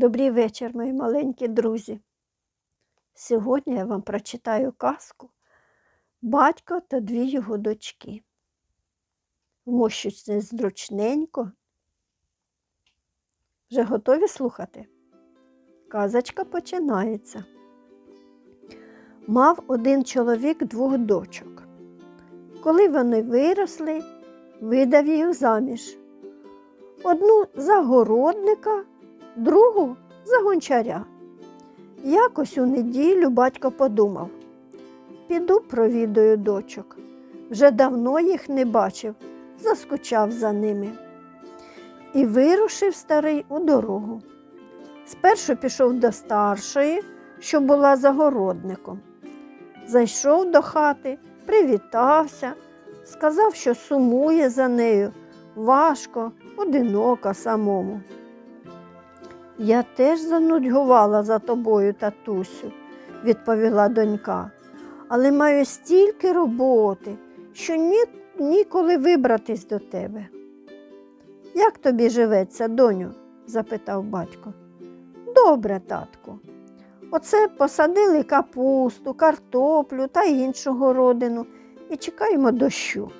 Добрий вечір, мої маленькі друзі. Сьогодні я вам прочитаю казку Батько та дві його дочки. Вмощуйтесь зручненько. Вже готові слухати? Казочка починається. Мав один чоловік двох дочок. Коли вони виросли, видав їх заміж. Одну за городника, другу за гончаря. Якось у неділю батько подумав, піду провідаю дочок. Вже давно їх не бачив, заскучав за ними. І вирушив старий у дорогу. Спершу пішов до старшої, що була загородником. Зайшов до хати, привітався, сказав, що сумує за нею, важко, одиноко самому. Я теж занудьгувала за тобою, татусю, відповіла донька, але маю стільки роботи, що ні, ніколи вибратись до тебе. Як тобі живеться, доню? запитав батько. Добре, татку. Оце посадили капусту, картоплю та іншу городину і чекаємо дощу.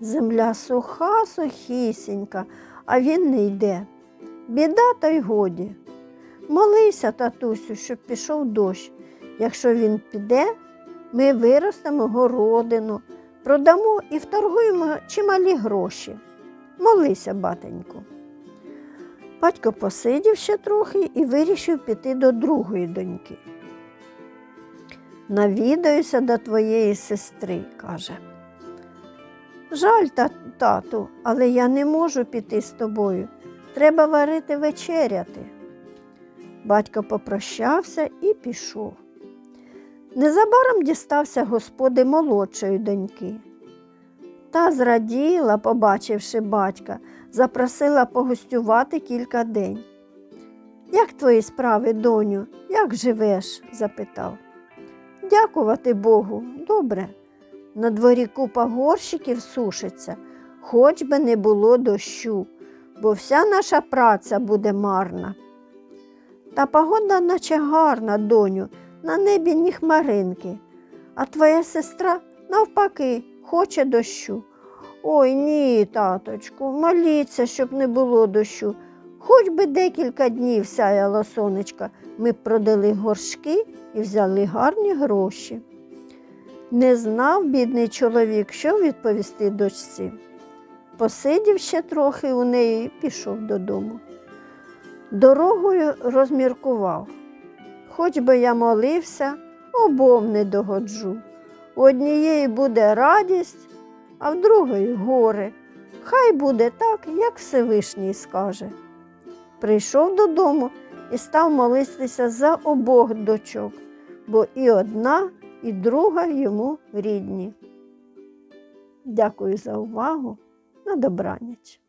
Земля суха, сухісінька, а він не йде. Біда та й годі. Молися, татусю, щоб пішов дощ. Якщо він піде, ми виростемо городину, продамо і вторгуємо чималі гроші. Молися, батеньку. Батько посидів ще трохи і вирішив піти до другої доньки. Навідаюся до твоєї сестри, каже. Жаль, тату, але я не можу піти з тобою. Треба варити вечеряти. Батько попрощався і пішов. Незабаром дістався господи молодшої доньки. Та зраділа, побачивши батька, запросила погостювати кілька день. Як твої справи, доню, як живеш? запитав. Дякувати Богу, добре. На дворі купа горщиків сушиться, хоч би не було дощу, бо вся наша праця буде марна. Та погода наче гарна, доню, на небі ні хмаринки, а твоя сестра, навпаки, хоче дощу. Ой ні, таточку, моліться, щоб не було дощу. Хоч би декілька днів сяяло сонечко, ми продали горшки і взяли гарні гроші. Не знав бідний чоловік, що відповісти дочці. Посидів ще трохи у неї і пішов додому. Дорогою розміркував. Хоч би я молився, обом не догоджу. У однієї буде радість, а в другої горе. Хай буде так, як Всевишній скаже. Прийшов додому і став молитися за обох дочок, бо і одна, і друга йому рідні. Дякую за увагу. На добраніч.